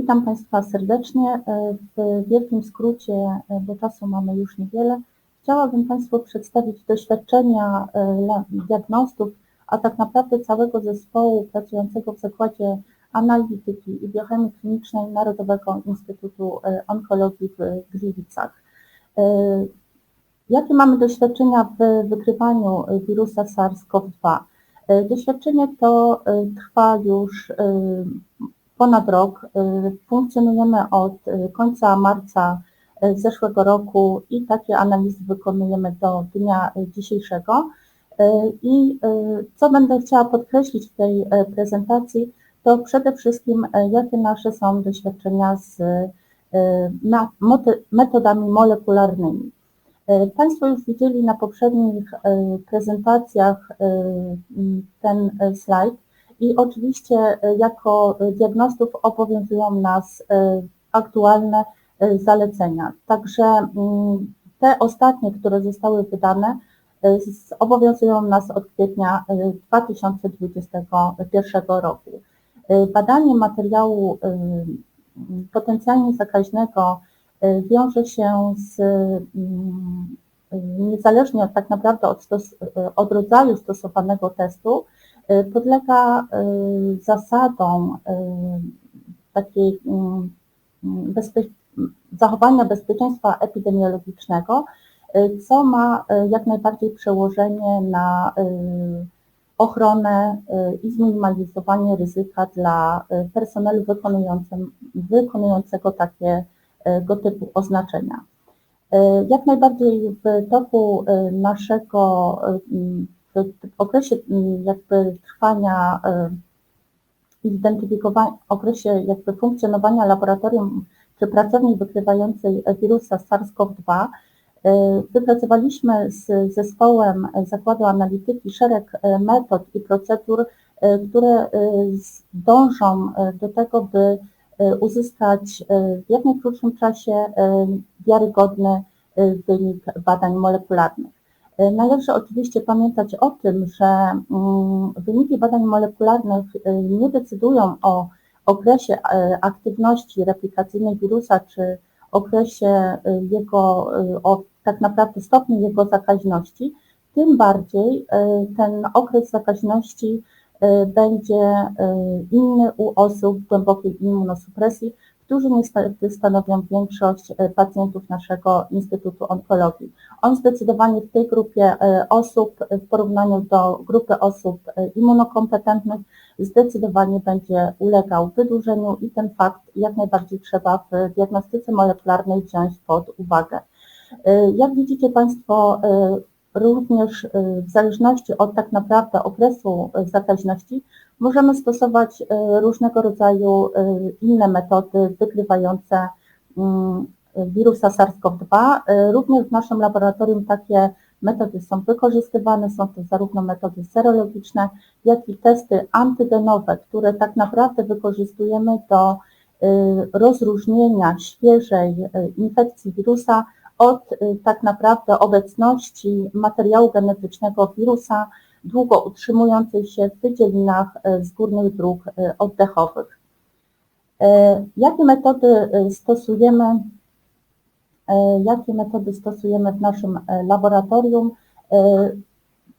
Witam Państwa serdecznie. W wielkim skrócie, bo czasu mamy już niewiele, chciałabym Państwu przedstawić doświadczenia e, diagnostów, a tak naprawdę całego zespołu pracującego w Zakładzie Analityki i Biochemii Klinicznej Narodowego Instytutu e, Onkologii w Gliwicach. E, jakie mamy doświadczenia w wykrywaniu wirusa SARS-CoV-2? Doświadczenie to trwa już ponad rok. Funkcjonujemy od końca marca zeszłego roku i takie analizy wykonujemy do dnia dzisiejszego. I co będę chciała podkreślić w tej prezentacji, to przede wszystkim jakie nasze są doświadczenia z metodami molekularnymi. Państwo już widzieli na poprzednich prezentacjach ten slajd i oczywiście jako diagnostów obowiązują nas aktualne zalecenia. Także mm, te ostatnie, które zostały wydane, obowiązują nas od kwietnia 2021 roku. Badanie materiału potencjalnie zakaźnego wiąże się z, mm, niezależnie tak naprawdę od, od rodzaju stosowanego testu, podlega zasadom takiej mm, bezpie, zachowania bezpieczeństwa epidemiologicznego, co ma jak najbardziej przełożenie na ochronę i zminimalizowanie ryzyka dla personelu wykonującego takiego typu oznaczenia. Jak najbardziej w toku naszego, w okresie jakby trwania identyfikowania, okresie jakby funkcjonowania laboratorium czy pracowni wykrywającej wirusa SARS-CoV-2 wypracowaliśmy z zespołem Zakładu Analityki szereg metod i procedur, które dążą do tego, by uzyskać w jak najkrótszym czasie wiarygodny wynik badań molekularnych. Należy oczywiście pamiętać o tym, że mm, wyniki badań molekularnych nie decydują o okresie aktywności replikacyjnej wirusa, czy okresie jego, o tak naprawdę stopniu jego zakaźności, tym bardziej ten okres zakaźności będzie inny u osób głębokiej immunosupresji, którzy niestety stanowią większość e, pacjentów naszego Instytutu Onkologii. On zdecydowanie w tej grupie e, osób w porównaniu do grupy osób e, immunokompetentnych zdecydowanie będzie ulegał wydłużeniu i ten fakt jak najbardziej trzeba w diagnostyce molekularnej wziąć pod uwagę. Jak widzicie Państwo, również w zależności od tak naprawdę okresu zakaźności Możemy stosować e, różnego rodzaju e, inne metody wykrywające mm, wirusa SARS-CoV-2. E, również w naszym laboratorium takie metody są wykorzystywane, są to zarówno metody serologiczne, jak i testy antygenowe, które tak naprawdę wykorzystujemy do rozróżnienia świeżej infekcji wirusa od tak naprawdę obecności materiału genetycznego wirusa długo utrzymującej się w wydzielinach e, z górnych dróg e, oddechowych. E, jakie metody stosujemy? Jakie metody stosujemy w naszym laboratorium?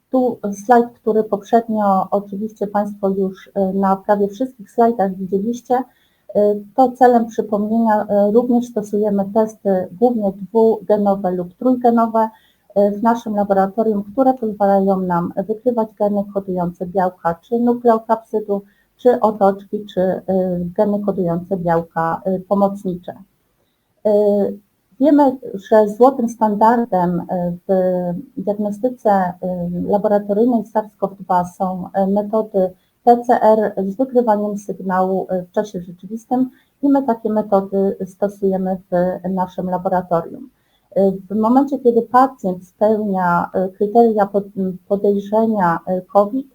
Tu slajd, który poprzednio oczywiście Państwo już na prawie wszystkich slajdach widzieliście, to celem przypomnienia również stosujemy testy głównie dwugenowe lub trójgenowe, w naszym laboratorium, które pozwalają nam wykrywać geny kodujące białka, czy nukleokapsydu, czy otoczki, czy y, geny kodujące białka y, pomocnicze. Y, wiemy, że złotym standardem w diagnostyce laboratoryjnej SARS-CoV-2 są metody PCR z wykrywaniem sygnału w czasie rzeczywistym i my takie metody stosujemy w naszym laboratorium. W momencie, kiedy pacjent spełnia e, kryteria podejrzenia e, COVID,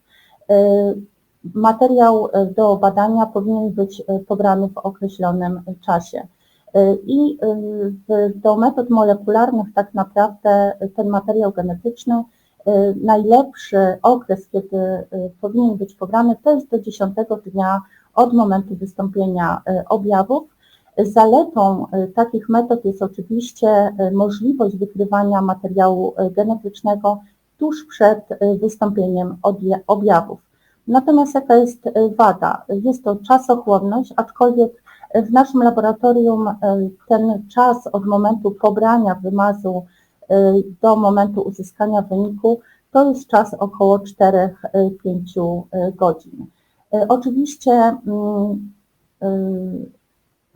e, materiał do badania powinien być pobrany w określonym czasie. I do metod molekularnych tak naprawdę ten materiał genetyczny, najlepszy okres, kiedy powinien być pobrany, to jest do 10 dnia od momentu wystąpienia objawów Zaletą e, takich metod jest oczywiście e, możliwość wykrywania materiału e, genetycznego tuż przed wystąpieniem objawów. Natomiast jaka jest wada? Jest to czasochłonność, aczkolwiek w naszym laboratorium ten czas od momentu pobrania wymazu do momentu uzyskania wyniku to jest czas około 4-5 godzin. Oczywiście mm,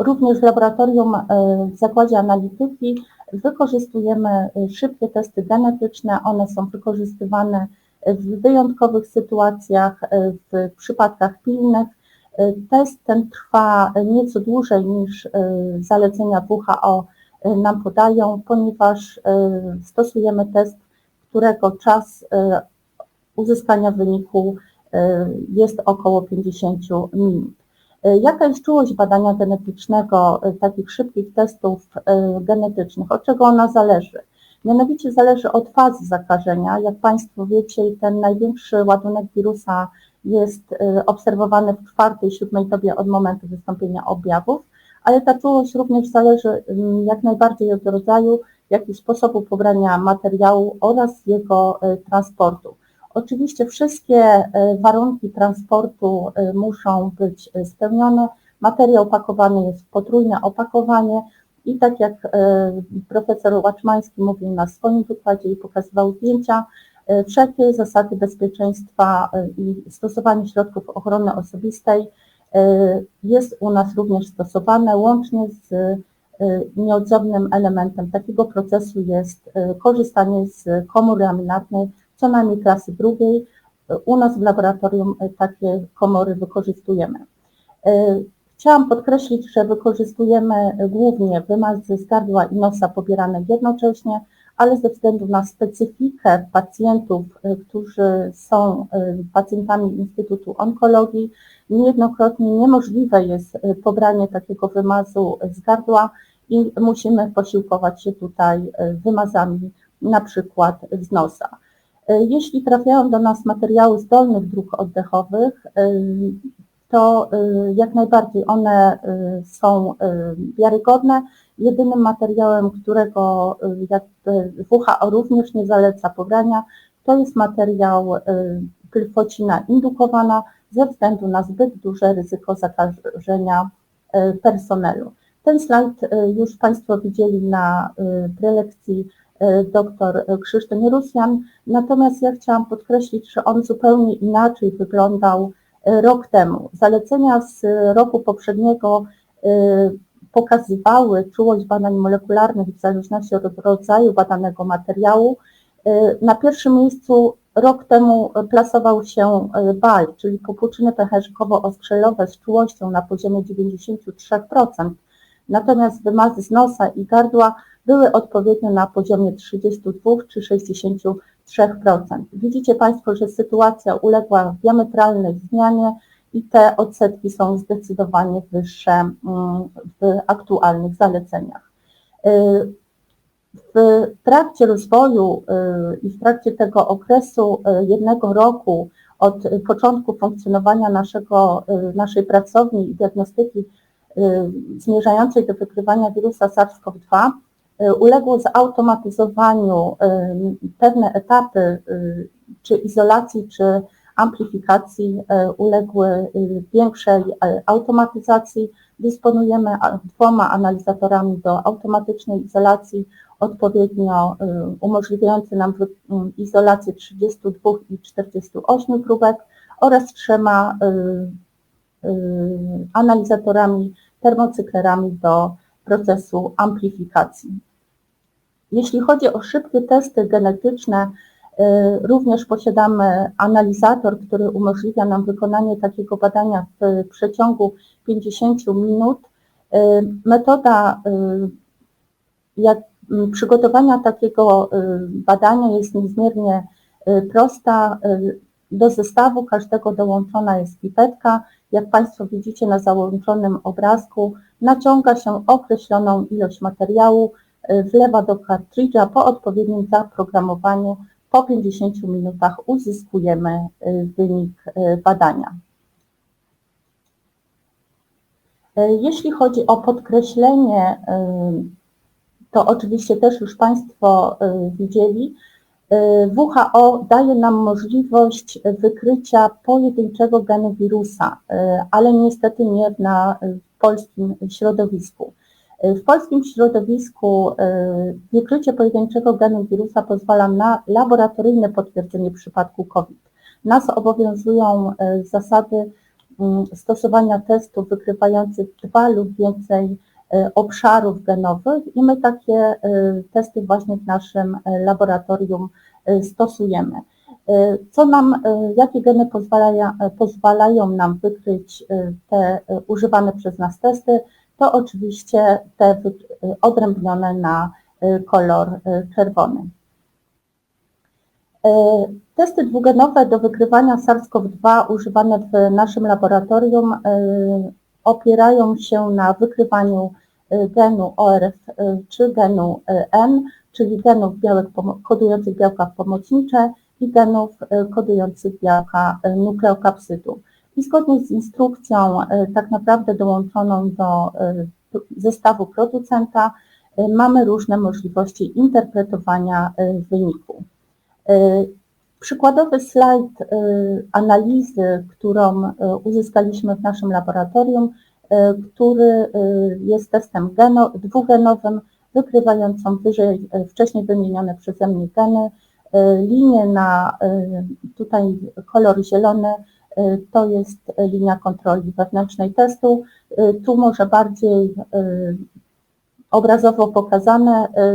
Również w laboratorium e, w Zakładzie Analityki wykorzystujemy e, szybkie testy genetyczne. One są wykorzystywane w wyjątkowych sytuacjach, e, w przypadkach pilnych. Test ten trwa nieco dłużej niż zalecenia WHO nam podają, ponieważ stosujemy test, którego czas uzyskania wyniku jest około 50 minut. E, jaka jest czułość badania genetycznego, e, takich szybkich testów e, genetycznych? Od czego ona zależy? Mianowicie zależy od fazy zakażenia. Jak Państwo wiecie, ten największy ładunek wirusa jest obserwowany w czwartej, siódmej dobie od momentu wystąpienia objawów, ale ta czułość również zależy jak najbardziej od rodzaju, jak i sposobu pobrania materiału oraz jego transportu. Oczywiście wszystkie e, warunki transportu e, muszą być e, spełnione. Materiał opakowany jest w potrójne opakowanie i tak jak profesor Łaczmański mówił na swoim wykładzie i pokazywał zdjęcia, wszelkie zasady bezpieczeństwa i stosowanie środków ochrony osobistej jest u nas również stosowane, łącznie z nieodzownym elementem takiego procesu jest korzystanie z komury laminarnej co najmniej klasy drugiej. U nas w laboratorium e, takie komory wykorzystujemy. E, chciałam podkreślić, że wykorzystujemy głównie wymazy z gardła i nosa pobierane jednocześnie, ale ze względu na specyfikę pacjentów, e, którzy są pacjentami Instytutu Onkologii, niejednokrotnie niemożliwe jest pobranie takiego wymazu z gardła i musimy posiłkować się tutaj wymazami na przykład z nosa. E, jeśli trafiają do nas materiały z dolnych dróg oddechowych, e, to e, jak najbardziej one są wiarygodne. Jedynym materiałem, którego WHO również nie zaleca pobrania, to jest materiał glyfocina indukowana ze względu na zbyt duże ryzyko zakażenia personelu. Ten slajd już Państwo widzieli na prelekcji dr Krzysztof Rosjan. Natomiast ja chciałam podkreślić, że on zupełnie inaczej wyglądał e, rok temu. Zalecenia z roku poprzedniego e, pokazywały czułość badań molekularnych w zależności od rodzaju badanego materiału. Na pierwszym miejscu rok temu plasował się BAL, czyli popłuczyny pęcherzykowo-oskrzelowe z czułością na poziomie 93%. Natomiast wymazy z nosa i gardła były odpowiednio na poziomie 32 czy 63%. Widzicie Państwo, że sytuacja uległa diametralnej zmianie i te odsetki są zdecydowanie wyższe mm, w aktualnych zaleceniach. Y, w trakcie rozwoju y, i w trakcie tego okresu y, jednego roku od początku funkcjonowania naszego, naszej pracowni i diagnostyki zmierzającej do wykrywania wirusa SARS-CoV-2, Y, uległo zautomatyzowaniu y, pewne etapy y, czy izolacji, czy amplifikacji uległy większej automatyzacji. Dysponujemy dwoma analizatorami do automatycznej izolacji, odpowiednio umożliwiający nam izolację 32 i 48 próbek oraz trzema analizatorami, termocyklerami do procesu amplifikacji. Jeśli chodzi o szybkie testy genetyczne, y, również posiadamy analizator, który umożliwia nam wykonanie takiego badania w przeciągu 50 minut. Y, metoda y, jak przygotowania takiego badania jest niezmiernie prosta. Do zestawu każdego dołączona jest pipetka. Jak Państwo widzicie na załączonym obrazku, naciąga się określoną ilość materiału, wlewa do kartridża po odpowiednim zaprogramowaniu. Po 50 minutach uzyskujemy y, wynik y, badania. Jeśli chodzi o podkreślenie, to oczywiście też już Państwo widzieli, WHO daje nam możliwość wykrycia pojedynczego genu wirusa, ale niestety nie na polskim środowisku. E, W polskim środowisku e, wykrycie pojedynczego genu wirusa pozwala na laboratoryjne potwierdzenie przypadku COVID. Nas obowiązują e, zasady mm, stosowania testów wykrywających dwa lub więcej e, obszarów genowych i my takie e, testy właśnie w naszym e, laboratorium e, stosujemy. E, Co nam, e, jakie geny pozwalają, pozwalają nam wykryć e, te e, używane przez nas testy? To oczywiście te e, odrębnione na e, kolor e, czerwony. Testy dwugenowe do wykrywania SARS-CoV-2 używane w naszym laboratorium opierają się na wykrywaniu genu ORF e, czy genu N, czyli genów białek kodujących białka pomocnicze i genów kodujących białka nukleokapsydu. I zgodnie z instrukcją e, tak naprawdę dołączoną do e, zestawu producenta e, mamy różne możliwości interpretowania wyniku. Przykładowy slajd analizy, którą uzyskaliśmy w naszym laboratorium, który jest testem geno, dwugenowym, wykrywającą wyżej wcześniej wymienione przeze mnie geny. Linie na tutaj kolor zielony to jest linia kontroli wewnętrznej testu. E, Tu może bardziej e, obrazowo pokazane e,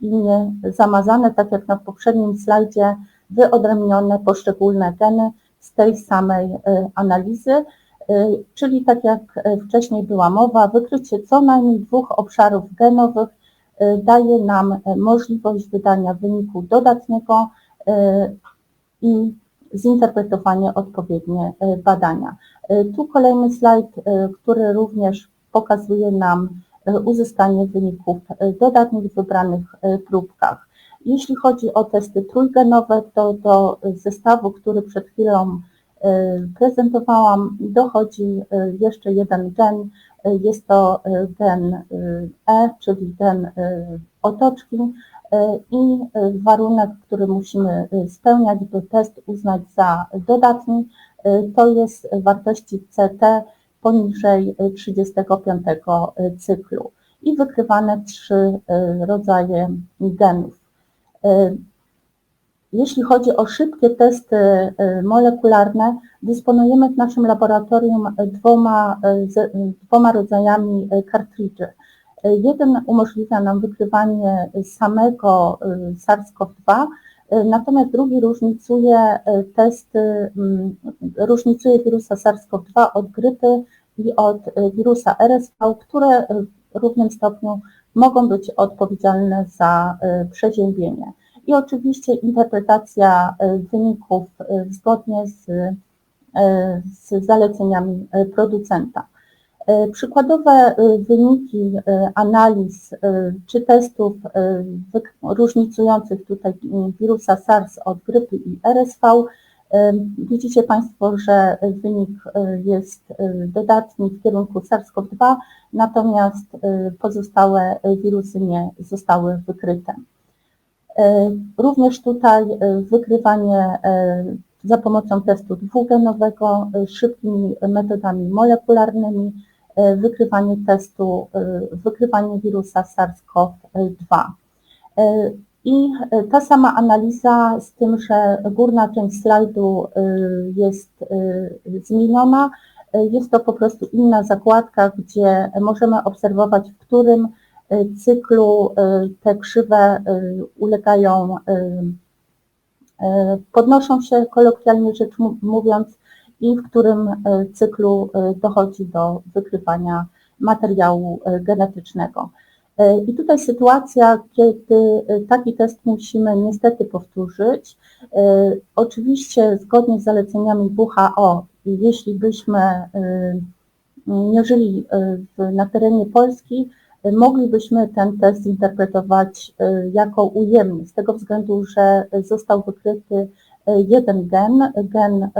i nie zamazane, tak jak na poprzednim slajdzie, wyodrębnione poszczególne geny z tej samej analizy, czyli tak jak wcześniej była mowa, wykrycie co najmniej dwóch obszarów genowych daje nam możliwość wydania wyniku dodatniego i zinterpretowanie odpowiednie e, badania. E, Tu kolejny slajd, e, który również pokazuje nam uzyskanie wyników dodatnich w wybranych próbkach. Jeśli chodzi o testy trójgenowe, to do zestawu, który przed chwilą prezentowałam, dochodzi jeszcze jeden gen. Jest to gen e, czyli gen otoczki i e, warunek, który musimy e, spełniać, by test uznać za dodatni, to jest wartości CT poniżej e, 35 cyklu i wykrywane trzy rodzaje genów. Jeśli chodzi o szybkie testy molekularne, dysponujemy w naszym laboratorium dwoma, dwoma rodzajami kartridży. Jeden umożliwia nam wykrywanie samego e, SARS-CoV-2, e, natomiast drugi różnicuje e, testy, mm, różnicuje wirusa SARS-CoV-2 od grypy i od wirusa RSV, które w równym stopniu mogą być odpowiedzialne za przeziębienie. I oczywiście interpretacja wyników zgodnie z, z zaleceniami producenta. E, Przykładowe e, wyniki e, analiz czy testów różnicujących tutaj wirusa SARS od grypy i RSV. Widzicie Państwo, że wynik jest dodatni w kierunku SARS-CoV-2, natomiast pozostałe wirusy nie zostały wykryte. Również tutaj wykrywanie za pomocą testu dwugenowego, szybkimi metodami molekularnymi, wykrywanie testu, e, wykrywanie wirusa SARS-CoV-2. E, I ta sama analiza, z tym, że górna część slajdu jest zmieniona, jest to po prostu inna zakładka, gdzie możemy obserwować, w którym cyklu te krzywe ulegają, podnoszą się kolokwialnie rzecz mówiąc i w którym e, cyklu e, dochodzi do wykrywania materiału e, genetycznego. I tutaj sytuacja, kiedy taki test musimy niestety powtórzyć. Oczywiście zgodnie z zaleceniami WHO, jeśli byśmy nie żyli na terenie Polski, moglibyśmy ten test zinterpretować e, jako ujemny, z tego względu, że został wykryty jeden gen, gen e,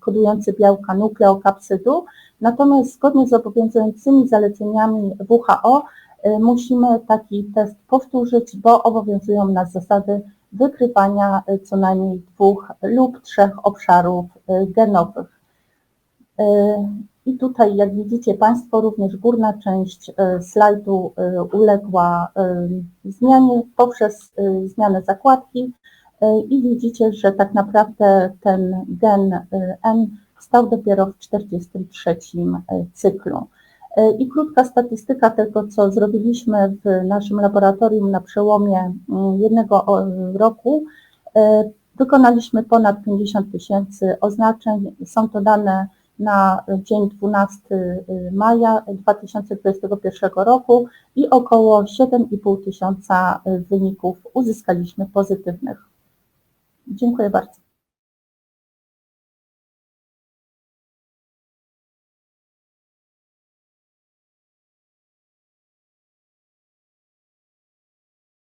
kodujący białka nukleokapsydu, natomiast zgodnie z obowiązującymi zaleceniami WHO e, musimy taki test powtórzyć, bo obowiązują nas zasady wykrywania e, co najmniej dwóch lub trzech obszarów genowych. I tutaj, jak widzicie Państwo, również górna część slajdu uległa zmianie poprzez zmianę zakładki i widzicie, że tak naprawdę ten gen e, N stał dopiero w 43 e, cyklu. I krótka statystyka tego, co zrobiliśmy w naszym laboratorium na przełomie mm, jednego roku. Wykonaliśmy ponad 50 tysięcy oznaczeń. Są to dane na dzień 12 maja 2021 roku i około 7,5 tysiąca wyników uzyskaliśmy pozytywnych. Dziękuję bardzo.